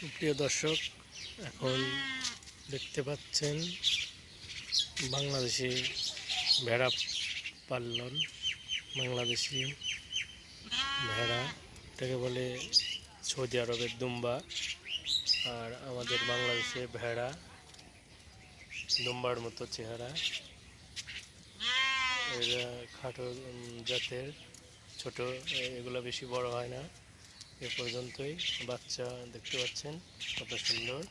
প্রিয় দর্শক, এখন দেখতে পাচ্ছেন বাংলাদেশি ভেড়া পালন, বাংলাদেশি ভেড়া, এটাকে বলে সৌদি আরবের দুম্বা। আর আমাদের বাংলাদেশে ভেড়া দুম্বার মতো চেহারা। এরা খাটো জাতের, ছোট, এগুলো বেশি বড় হয় না। এ পর্যন্তই। বাচ্চা দেখতে পাচ্ছেন, কত সুন্দর।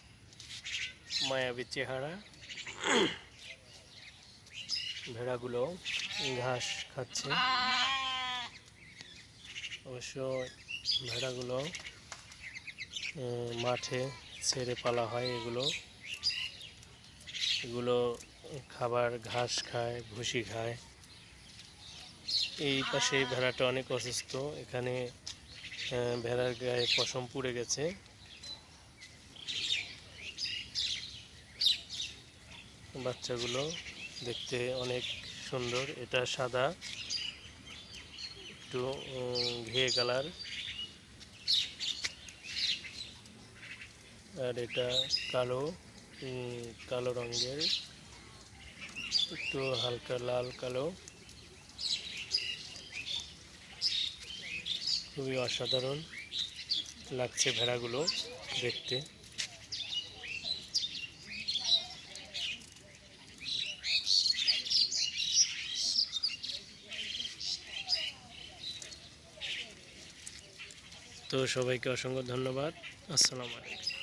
মায়াবী চেহারা। ভেড়াগুলো ঘাস খাচ্ছে। অবশ্য ভেড়াগুলো মাঠে ছেড়ে পালা হয় এগুলো। এগুলো খাবার ঘাস খায়, ভুসি খায়। এই পাশে ভেড়াটা অনেক অসুস্থ। এখানে ভেড়ার গায়ে পশম পুড়ে গেছে। বাচ্চাগুলো দেখতে অনেক সুন্দর। এটা সাদা, একটু ঘিয়ে কালার। আর এটা কালো কালো রঙের, একটু হালকা লাল কালো। খুবই অসাধারণ লাগছে ভেড়াগুলো দেখতে। তো সবাইকে অসংখ্য ধন্যবাদ। আসসালামু আলাইকুম।